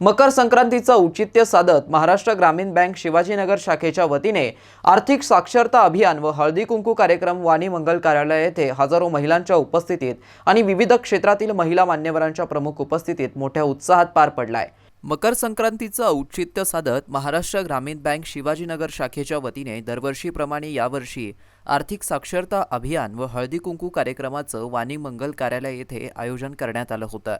मकर संक्रांतीचं औचित्य साधत महाराष्ट्र ग्रामीण बँक शिवाजीनगर शाखेच्या वतीने आर्थिक साक्षरता अभियान व हळदी कुंकू कार्यक्रम वाणी मंगल कार्यालय येथे हजारो महिलांच्या उपस्थितीत आणि विविध क्षेत्रातील महिला मान्यवरांच्या प्रमुख उपस्थितीत मोठ्या उत्साहात पार पडलाय. मकर संक्रांतीचं औचित्य साधत महाराष्ट्र ग्रामीण बँक शिवाजीनगर शाखेच्या वतीने दरवर्षीप्रमाणे यावर्षी आर्थिक साक्षरता अभियान व हळदी कुंकू कार्यक्रमाचं वाणी मंगल कार्यालय येथे आयोजन करण्यात आलं होतं.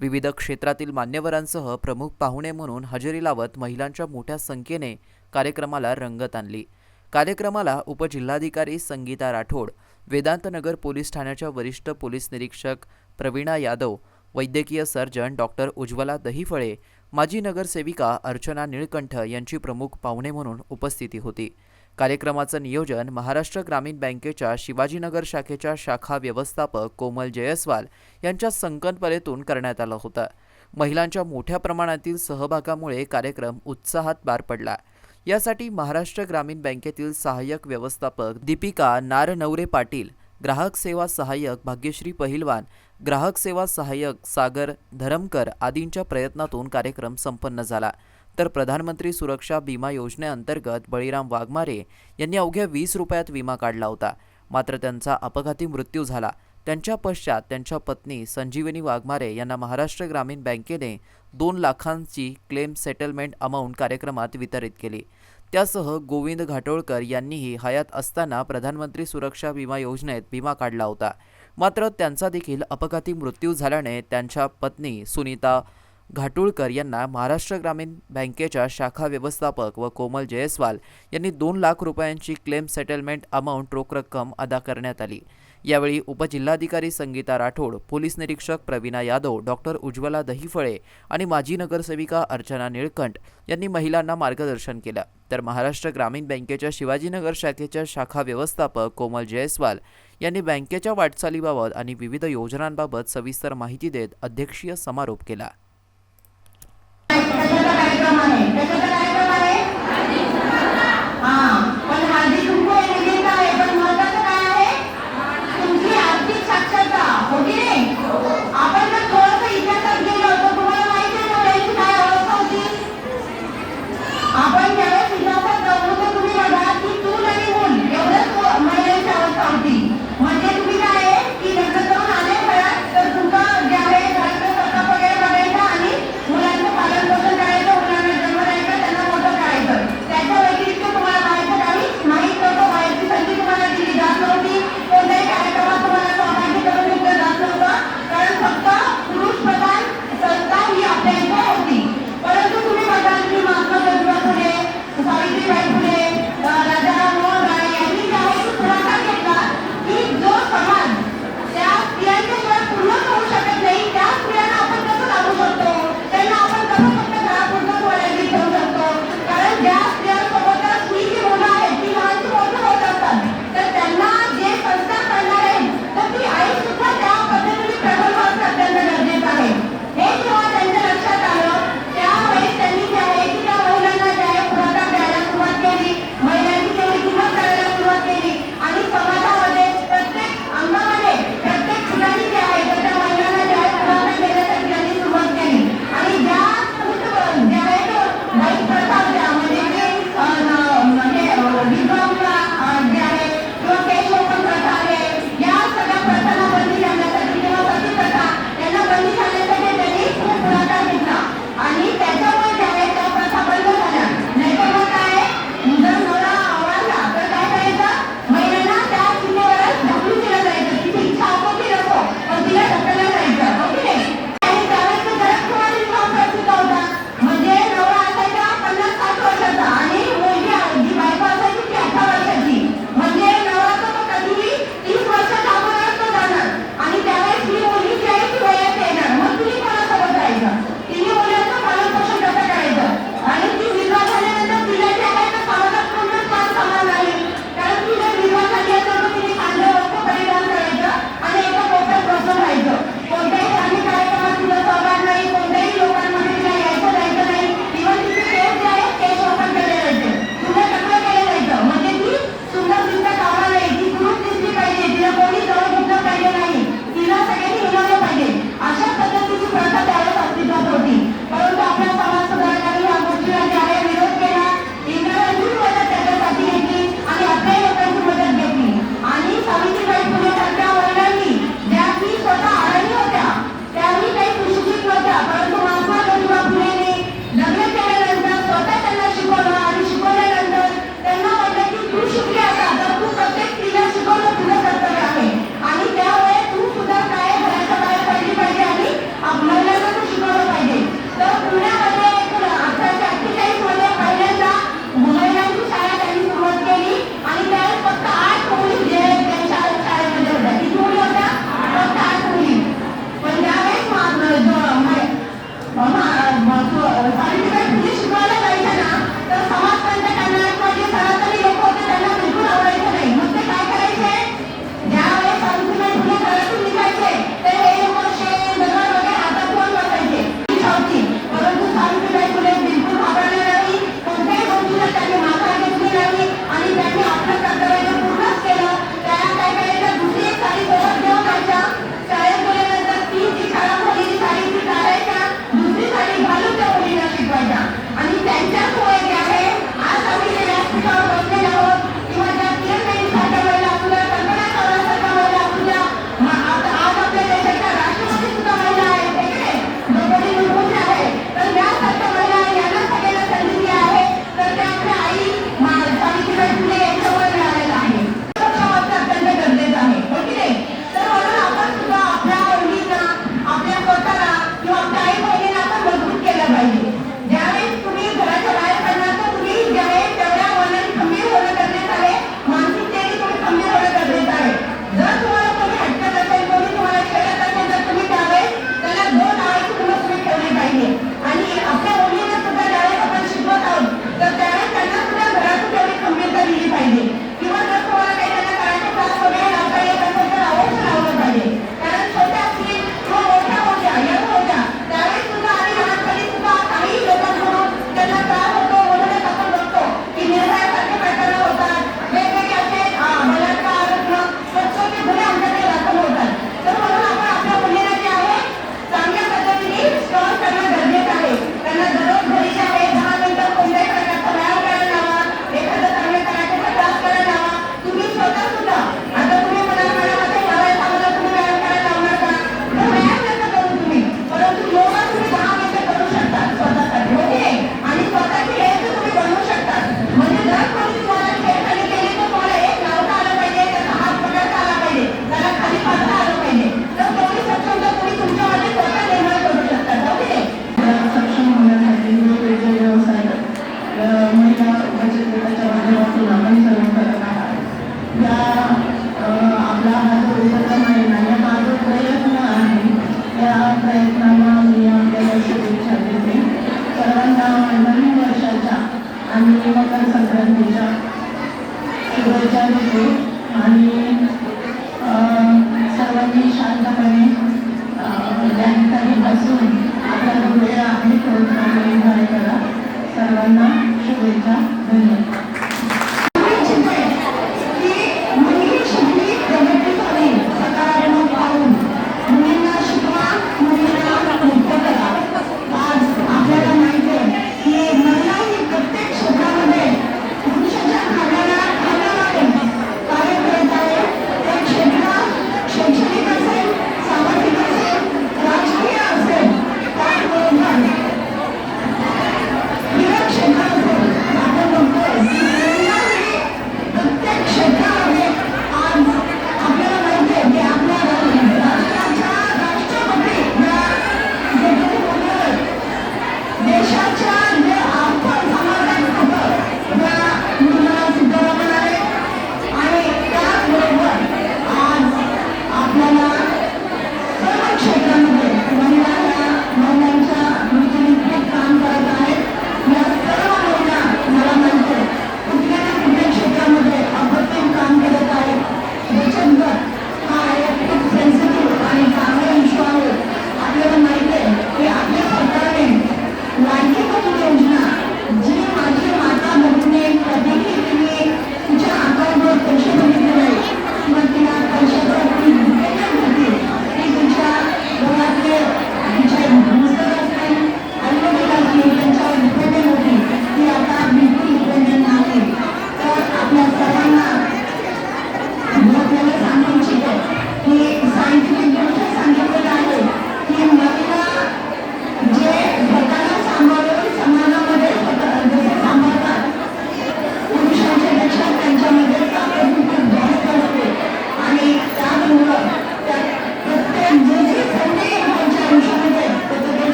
विविध क्षेत्रातील मान्यवरांसह प्रमुख पाहुणे म्हणून हजेरी लावत महिलांच्या मोठ्या संख्येने कार्यक्रमाला रंगत आणली. कार्यक्रमाला उपजिल्हाधिकारी संगीता राठोड वेदांतनगर पोलीस ठाण्याच्या वरिष्ठ पोलीस निरीक्षक प्रवीणा यादव वैद्यकीय सर्जन डॉक्टर उज्ज्वला दहीफळे माजी नगरसेविका अर्चना निळकंठ यांची प्रमुख पाहुणे म्हणून उपस्थिती होती. कार्यक्रमाचं नियोजन महाराष्ट्र ग्रामीण बँकेच्या शिवाजीनगर शाखेच्या शाखा व्यवस्थापक कोमल जयस्वाल यांच्या संकल्पनेतून करण्यात आलं होतं. महिलांच्या मोठ्या प्रमाणातील सहभागामुळे कार्यक्रम उत्साहात पार पडला. यासाठी महाराष्ट्र ग्रामीण बँकेतील सहाय्यक व्यवस्थापक दीपिका नारनवरे पाटील ग्राहक सेवा सहाय्यक भाग्यश्री पहिलवान ग्राहक सेवा सहाय्यक सागर धरमकर आदींच्या प्रयत्नातून कार्यक्रम संपन्न झाला. तर प्रधानमंत्री सुरक्षा विमा योजनेअंतर्गत बळीराम वाघमारे यांनी अवघ्या वीस रुपयात विमा काढला होता. मात्र त्यांचा अपघाती मृत्यू झाला. त्यांच्या पश्चात त्यांच्या पत्नी संजीवनी वाघमारे यांना महाराष्ट्र ग्रामीण बँकेने दोन लाखांची क्लेम सेटलमेंट अमाऊंट कार्यक्रमात वितरित केली. त्यासह गोविंद घाटोळकर यांनीही हयात असताना प्रधानमंत्री सुरक्षा विमा योजनेत विमा काढला होता. मात्र त्यांचा देखील अपघाती मृत्यू झाल्याने त्यांच्या पत्नी सुनीता घाटुळकर यांना महाराष्ट्र ग्रामीण बँकेच्या शाखा व्यवस्थापक व कोमल जयस्वाल यांनी दोन लाख रुपयांची क्लेम सेटलमेंट अमाऊंट रोख रक्कम अदा करण्यात आली. यावेळी उपजिल्हाधिकारी संगीता राठोड पोलीस निरीक्षक प्रवीणा यादव डॉक्टर उज्ज्वला दहीफळे आणि माजी नगरसेविका अर्चना निळकंठ यांनी महिलांना मार्गदर्शन केलं. तर महाराष्ट्र ग्रामीण बँकेच्या शिवाजीनगर शाखेच्या शाखा व्यवस्थापक कोमल जयस्वाल यांनी बँकेच्या वाटचालीबाबत आणि विविध योजनांबाबत सविस्तर माहिती देत अध्यक्षीय समारोप केला. まで。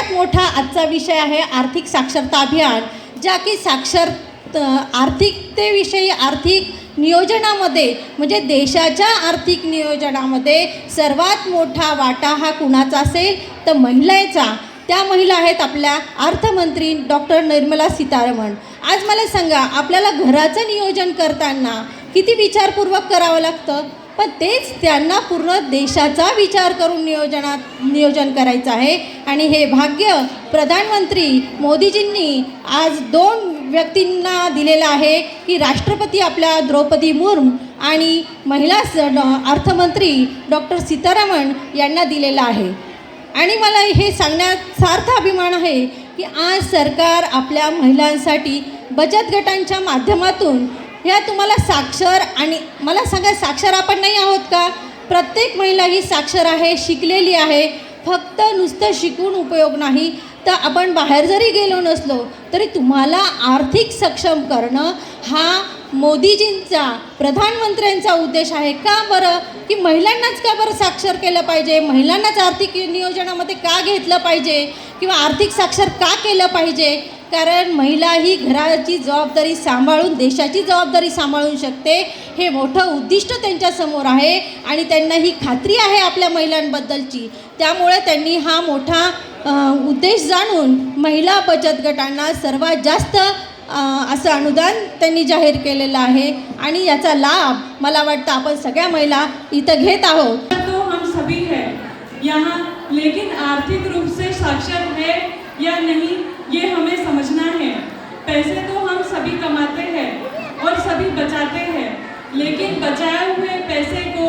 सगळ्यात मोठा आजचा विषय आहे आर्थिक साक्षरता अभियान ज्या की साक्षर आर्थिकतेविषयी आर्थिक नियोजनामध्ये म्हणजे देशाच्या आर्थिक नियोजनामध्ये सर्वात मोठा वाटा हा कुणाचा असेल? तर महिलेचा. त्या महिला आहेत आपल्या अर्थमंत्री डॉक्टर निर्मला सीतारमण. आज मला सांगा आपल्याला घराचं नियोजन करताना किती विचारपूर्वक करावं लागतं? पण तेच त्यांना पूर्ण देशाचा विचार करून नियोजनात नियोजन करायचं आहे. आणि हे भाग्य प्रधानमंत्री मोदीजींनी आज दोन व्यक्तींना दिलेलं आहे की राष्ट्रपती आपल्या द्रौपदी मुर्मू आणि महिला स अर्थमंत्री डॉक्टर सीतारामन यांना दिलेलं आहे. आणि मला हे सांगण्यात सार्थ अभिमान आहे की आज सरकार आपल्या महिलांसाठी बचत गटांच्या माध्यमातून ह्या तुम्हाला साक्षर आणि मला सांगा साक्षर आपण नाही आहोत का? प्रत्येक महिला ही साक्षर आहे शिकलेली आहे. फक्त नुसतं शिकून उपयोग नाही. तर आपण बाहेर जरी गेलो नसलो तरी तुम्हाला आर्थिक सक्षम करणं हा मोदीजींचा प्रधानमंत्र्यांचा उद्देश आहे. का बरं? की महिलांनाच का बरं साक्षर केलं पाहिजे? महिलांनाच आर्थिक नियोजनामध्ये का घेतलं पाहिजे? किंवा आर्थिक साक्षर का केलं पाहिजे? कारण महिला ही घराची जबाबदारी सांभाळून देशाची जबाबदारी सांभाळू शकते. हे मोठं उद्दिष्ट त्यांच्यासमोर आहे आणि त्यांना ही खात्री आहे आपल्या महिलांबद्दलची. त्यामुळे त्यांनी हा मोठा उद्देश जाणून महिला बचत गटांना सर्वात जास्त असं अनुदान त्यांनी जाहीर केलेलं आहे. आणि याचा लाभ मला वाटतं आपण सगळ्या महिला इथं घेत आहोत. तो हम सभी यहाँ लेकिन आर्थिक रूप से साक्षर है या नहीं ये हमें समझना है। पैसे तो हम सभी कमाते हैं और सभी बचाते हैं, लेकिन बचाए हुए पैसे को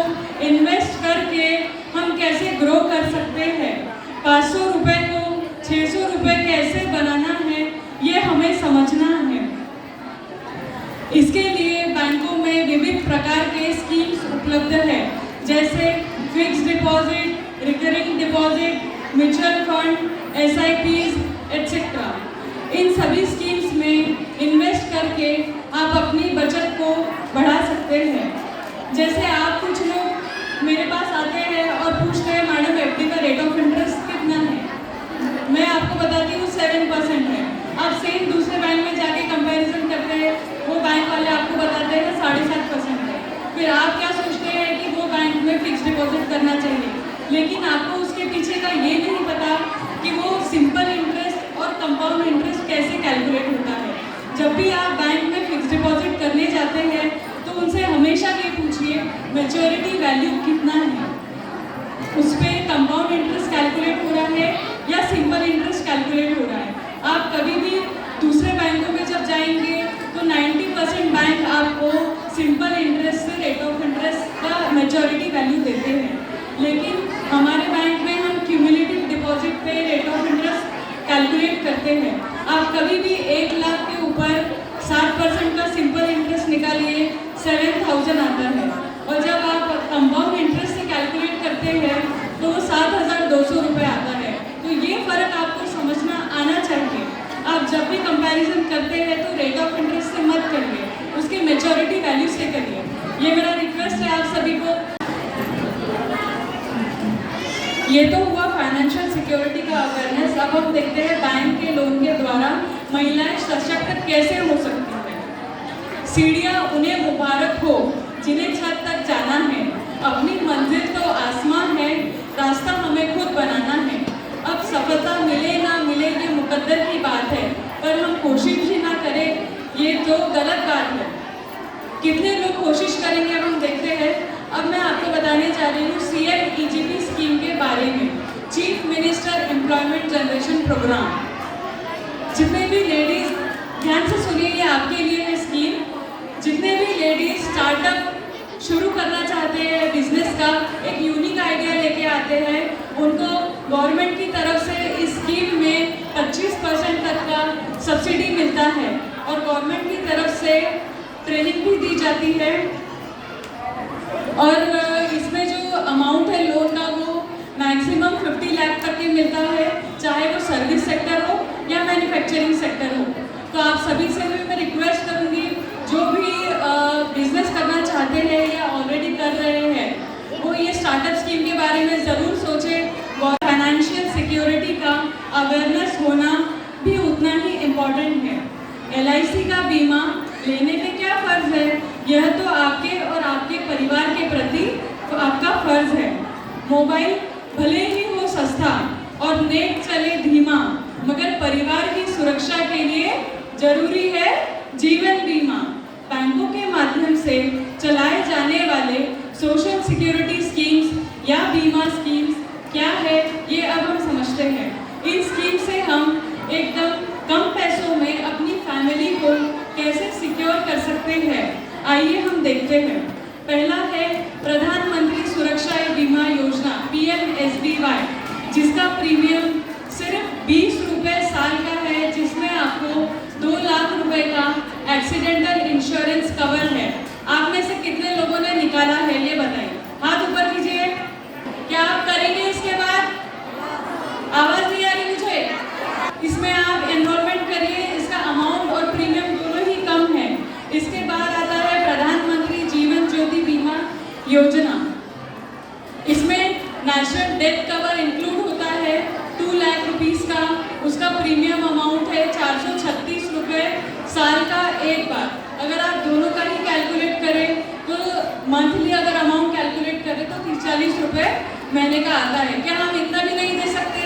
इन्वेस्ट करके हम कैसे ग्रो कर सकते हैं? पाँच सौ रुपये को छः सौ रुपये कैसे बनाना है, ये हमें समझना है। इसके लिए बैंकों में विविध प्रकार के स्कीम्स उपलब्ध है, जैसे fix deposit recurring deposit mutual fund बताती हूँ सेवन परसेंट है। आप सेम दूसरे बैंक में जाके कंपैरिजन करते हैं, वो बैंक वाले आपको बताते हैं साढ़े सात परसेंट है। फिर आप क्या सोचते हैं कि वो बैंक में फिक्स डिपॉजिट करना चाहिए? लेकिन आपको उसके पीछे का ये भी नहीं पता कि वो सिंपल इंटरेस्ट और कंपाउंड इंटरेस्ट कैसे कैलकुलेट होता है। जब भी आप बैंक में फिक्स डिपॉजिट करने जाते हैं तो उनसे हमेशा ये पूछिए मेच्योरिटी वैल्यू कितना है? उस पर कंपाउंड इंटरेस्ट कैलकुलेट हो रहा है या सिंपल इंटरेस्ट कैलकुलेट हो रहा है। आप कभी भी दूसरे बैंकों में जब जाएँगे तो 90 परसेंट बैंक आपको सिंपल इंटरेस्ट से रेट ऑफ़ इंटरेस्ट का मेजोरिटी वैल्यू देते हैं। लेकिन हमारे बैंक में हम क्यूमुलेटिव डिपॉजिट पे रेट ऑफ़ इंटरेस्ट कैलकुलेट करते हैं। आप कभी भी एक लाख के ऊपर सात परसेंट का सिंपल इंटरेस्ट निकालिए सेवन थाउज़ेंड आता है और जब आप कंपाउंड इंटरेस्ट से कैलकुलेट करते हैं तो वो सात हज़ार दो सौ रुपये आता है तो ये फ़र्क आपको समझना आना चाहिए आप जब भी कंपैरिजन करते हैं तो रेट ऑफ़ इंटरेस्ट से मत करिए उसके मेजॉरिटी वैल्यू से करिए ये मेरा रिक्वेस्ट है आप सभी को ये तो हुआ फाइनेंशियल सिक्योरिटी का अवेयरनेस अब हम देखते हैं बैंक के लोन के द्वारा महिलाएँ सशक्त कैसे हो सकती हैं। सीढ़ियाँ उन्हें मुबारक हो, जिन्हें छत तक जाना है। अपनी मंजिल तो आसमां है, रास्ता हमें खुद बनाना है। अब सफलता मिले ना मिले ये मुकद्दर की बात है, पर हम कोशिश ही ना करें, ये तो गलत बात है। कितने लोग कोशिश करेंगे, अब हम देखते हैं। अब मैं आपको बताने जा रही हूँ सी एल स्कीम के बारे में। Chief minister employment generation program. जितने भी लेडीज़ ध्यान से सुनिए ये आपके लिए है स्कीम जितने भी लेडीज़ स्टार्टअप शुरू करना चाहते हैं बिज़नेस का एक यूनिक आइडिया लेके आते हैं, उनको गवर्नमेंट की तरफ़ से इस स्कीम में 25 परसेंट तक का सब्सिडी मिलता है और गवर्नमेंट की तरफ़ से ट्रेनिंग भी दी जाती है। और इसमें जो अमाउंट है लोन का वो मैक्सिमम 50 लाख तक के मिलता है, चाहे वो सर्विस सेक्टर हो या मैन्युफैक्चरिंग सेक्टर हो। तो आप सभी से भी मैं रिक्वेस्ट करूँगी, जो भी बिज़नेस करना चाहते हैं या ऑलरेडी कर रहे हैं, वो ये स्टार्टअप स्कीम के बारे में ज़रूर सोचें। अवेयरनेस होना भी उतना ही इम्पोर्टेंट है। LIC का बीमा लेने में क्या फ़र्ज़ है? यह तो आपके और आपके परिवार के प्रति तो आपका फ़र्ज़ है। मोबाइल भले हो सस्ता और नेट चले धीमा, मगर परिवार की सुरक्षा के लिए ज़रूरी है जीवन बीमा। बैंकों के माध्यम से चलाए जाने वाले सोशल सिक्योरिटी स्कीम्स या बीमा स्कीम्स क्या है, ये अब हम समझते हैं। इन स्कीम से हम एकदम कम पैसों में अपनी फैमिली को कैसे सिक्योर कर सकते हैं, आइए हम देखते हैं। पहला है प्रधानमंत्री सुरक्षा बीमा योजना पीएमएसबीवाई जिसका प्रीमियम सिर्फ़ बीस रुपए साल का है, जिसमें आपको दो लाख रुपए का एक्सीडेंटल इंश्योरेंस कवर है। आप में से कितने लोगों ने निकाला है, ये बताइए। हाथ ऊपर कीजिए। क्या आप करेंगे इसके बाद? आवाज़ नहीं आ रही मुझे। इसमें आप एनरोलमेंट करिए, इसका अमाउंट और प्रीमियम दोनों ही कम है। इसके बाद आता है प्रधानमंत्री जीवन ज्योति बीमा योजना। इसमें नेशनल डेथ कवर इंक्लूड होता है टू लाख रुपीस का उसका प्रीमियम अमाउंट है चार सौ छत्तीस रुपये साल का एक बार। अगर आप दोनों का ही कैलकुलेट करें तो मंथली अगर अमाउंट कैलकुलेट करें तो तीस रुपये महीने का आता है। क्या हम इतना भी नहीं दे सकते?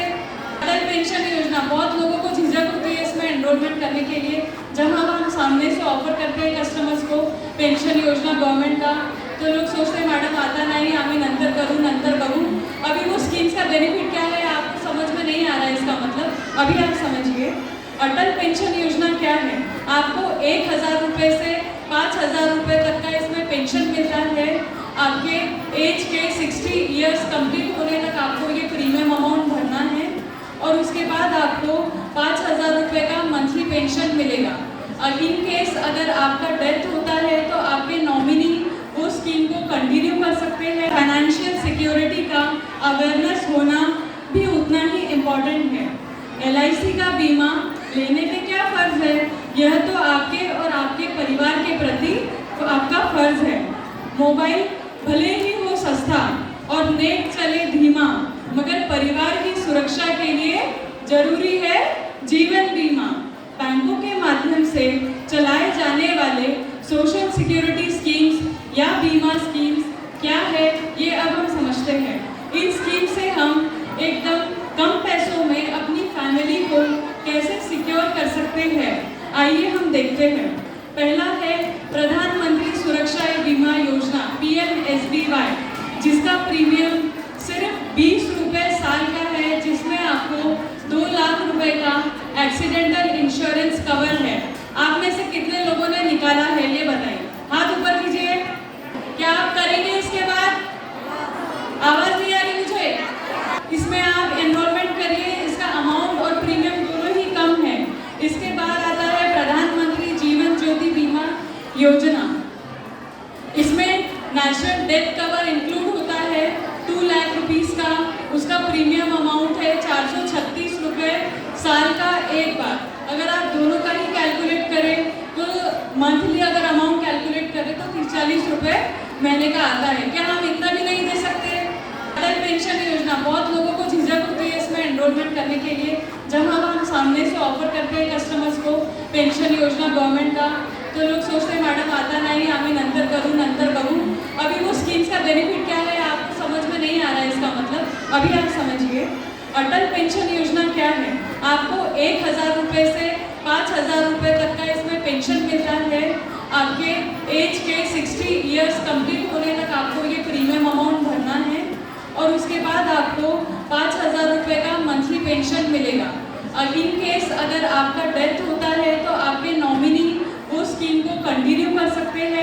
अटल पेंशन योजना, बहुत लोगों को झिझक होती है इसमें एनरोलमेंट करने के लिए। जब हम हम सामने से ऑफ़र करते हैं कस्टमर्स को पेंशन योजना गवर्नमेंट का तो लोग सोचते हैं, मैडम, आता नहीं आम्ही नंतर करूँ नंतर बघू अभी वो स्कीम्स का बेनिफिट क्या है? नहीं आ रहा है इसका मतलब? अभी आप समझिए, अटल पेंशन योजना क्या है? आपको एक हज़ार रुपये से पाँच हज़ार रुपये तक का इसमें पेंशन मिलता है। आपके एज के सिक्सटी ईयर्स कंप्लीट होने तक आपको ये प्रीमियम अमाउंट भरना है। और उसके बाद आपको पाँच हज़ार रुपये का मंथली पेंशन मिलेगा। और इन केस अगर आपका डेथ होता है तो आपके नॉमिनी वो स्कीम को कंटिन्यू कर सकते हैं। फाइनेंशियल सिक्योरिटी का अवेयरनेस होना भी उतना ही इम्पोर्टेंट है। LIC का बीमा लेने में क्या फ़र्ज़ है? यह तो आपके और आपके परिवार के प्रति तो आपका फ़र्ज़ है। मोबाइल भले ही हो सस्ता और नेट चले धीमा, मगर परिवार की सुरक्षा के लिए ज़रूरी है जीवन बीमा। बैंकों के माध्यम से चलाए जाने वाले सोशल सिक्योरिटी स्कीम्स या बीमा स्कीम्स क्या है, ये अब हम समझते हैं। इन स्कीम से हम एकदम कम पैसों में अपनी फैमिली को कैसे सिक्योर कर सकते हैं? आइए हम देखते हैं। पहला है प्रधानमंत्री सुरक्षा बीमा योजना PMSBY जिसका प्रीमियम सिर्फ़ बीस रुपए साल का है, जिसमें आपको दो लाख रुपए का एक्सीडेंटल इंश्योरेंस कवर है। आप में से कितने लोगों ने निकाला है, ये बताइए। हाथ ऊपर कीजिए क्या आप करेंगे इसके बाद आवाज़ नहीं आ रही मुझे इसमें आप एनरोलमेंट करिए इसका अमाउंट और प्रीमियम दोनों ही कम है इसके बाद आता है प्रधानमंत्री जीवन ज्योति बीमा योजना इसमें नेशनल डेथ कवर इंक्लूड होता है टू लाख रुपीस का उसका प्रीमियम अमाउंट है चार सौ छत्तीस रुपये साल का एक बार। अगर आप दोनों का ही कैलकुलेट करें तो मंथली अगर अमाउंट कैलकुलेट करें तो तीस चालीस रुपये महीने का आता है। क्या हम इतना भी नहीं दे सकते? अटल पेंशन योजना, बहुत लोगों को झिझक होती है इसमें एनरोलमेंट करने के लिए। जब हम हम सामने से ऑफ़र करते हैं कस्टमर्स को पेंशन योजना गवर्नमेंट का तो लोग सोचते हैं, मैडम, आता नहीं, हमें नंतर करूँ नंतर करूँ। अभी वो स्कीम्स का बेनिफिट क्या है? आपको समझ में नहीं आ रहा है इसका मतलब। अभी आप समझिए, अटल पेंशन योजना क्या है? आपको एक हज़ार रुपये से पाँच हज़ार रुपये तक का इसमें पेंशन मिलता है। आपके एज के सिक्सटी ईयर्स कंप्लीट होने तक आपको ये प्रीमियम अमाउंट भरना है। और उसके बाद आपको पाँच हज़ार रुपये का मंथली पेंशन मिलेगा। इन केस अगर आपका डेथ होता है तो आपके नॉमिनी वो स्कीम को कंटिन्यू कर सकते हैं।